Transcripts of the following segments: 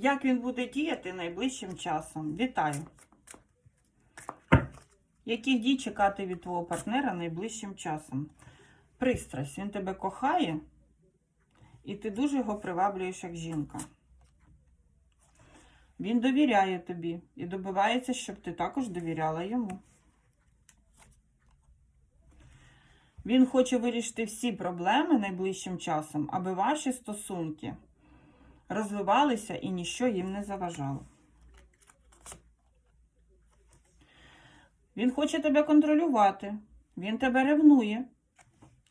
Як він буде діяти найближчим часом? Вітаю! Яких дій чекати від твого партнера найближчим часом? Пристрасть. Він тебе кохає, і ти дуже його приваблюєш як жінка. Він довіряє тобі і добивається, щоб ти також довіряла йому. Він хоче вирішити всі проблеми найближчим часом, аби ваші стосунки розвивалися і ніщо їм не заважало. Він хоче тебе контролювати, він тебе ревнує,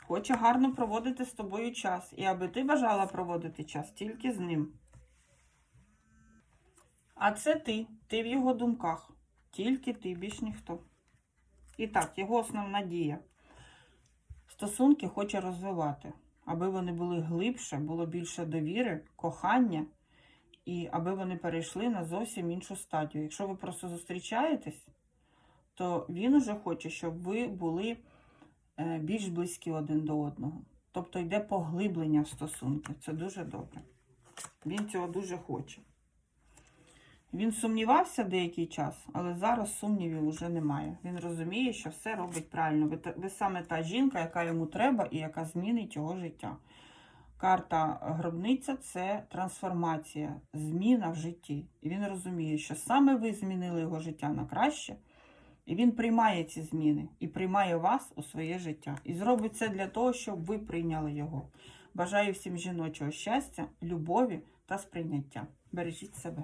хоче гарно проводити з тобою час, і аби ти бажала проводити час тільки з ним. А це ти, ти в його думках, тільки ти, більш ніхто. І так, його основна дія. Стосунки хоче розвивати, аби вони були глибше, було більше довіри, кохання, і аби вони перейшли на зовсім іншу стадію. Якщо ви просто зустрічаєтесь, то він уже хоче, щоб ви були е, більш близькі один до одного. Тобто йде поглиблення в стосунки. Це дуже добре. Він цього дуже хоче. Він сумнівався деякий час, але зараз сумнівів вже немає. Він розуміє, що все робить правильно. Ви, ви саме та жінка, яка йому треба і яка змінить його життя. Карта гробниця це трансформація, зміна в житті. І він розуміє, що саме ви змінили його життя на краще, і він приймає ці зміни і приймає вас у своє життя. І зробить це для того, щоб ви прийняли його. Бажаю всім жіночого щастя, любові та сприйняття. Бережіть себе.